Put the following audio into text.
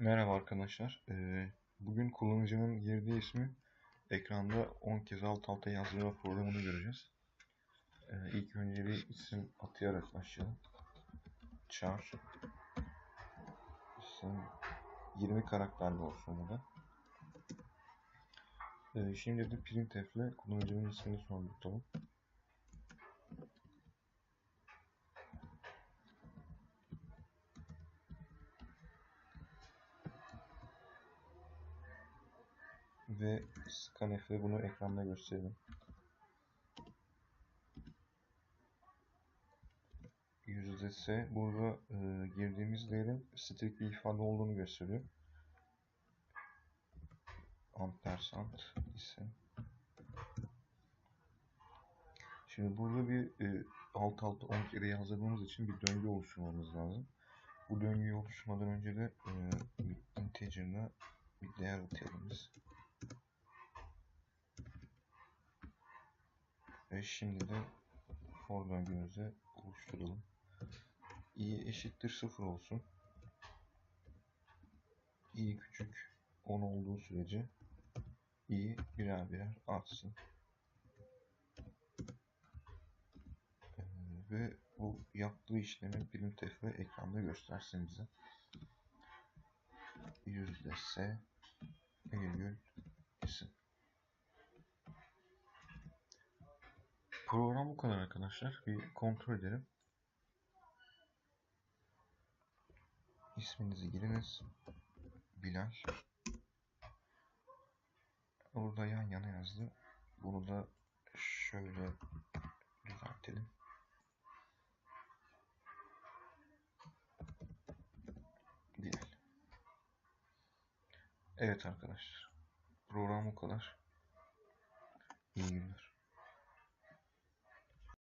Merhaba arkadaşlar. Ee, bugün kullanıcının girdiği ismi ekranda 10 kez alt alta yazdırma programını göreceğiz. Ee, ilk önce bir isim atayarak başlayalım. Char. İsim 20 karakterli olsun bu da. Ee, şimdi de printf ile kullanıcının ismini sordurtalım. Ve scanf ile bunu ekranda gösterelim. Yüzde S burada e, girdiğimiz değerin string bir ifade olduğunu gösteriyor. Ampersand isim. Şimdi burada bir e, alt alta 10 kere yazdırdığımız için bir döngü oluşturmamız lazım. Bu döngüyü oluşturmadan önce de e, integer'ına bir değer atayalım biz. Ve şimdi de for döngümüzü oluşturalım. i eşittir 0 olsun. i küçük 10 olduğu sürece i birer birer artsın. Ee, ve bu yaptığı işlemi printf ve ekranda göstersin bize. S isim. Program bu kadar arkadaşlar. Bir kontrol edelim. İsminizi giriniz. Bilal. Burada yan yana yazdı. Bunu da şöyle düzeltelim. Bilal. Evet arkadaşlar. Program bu kadar. İyi günler.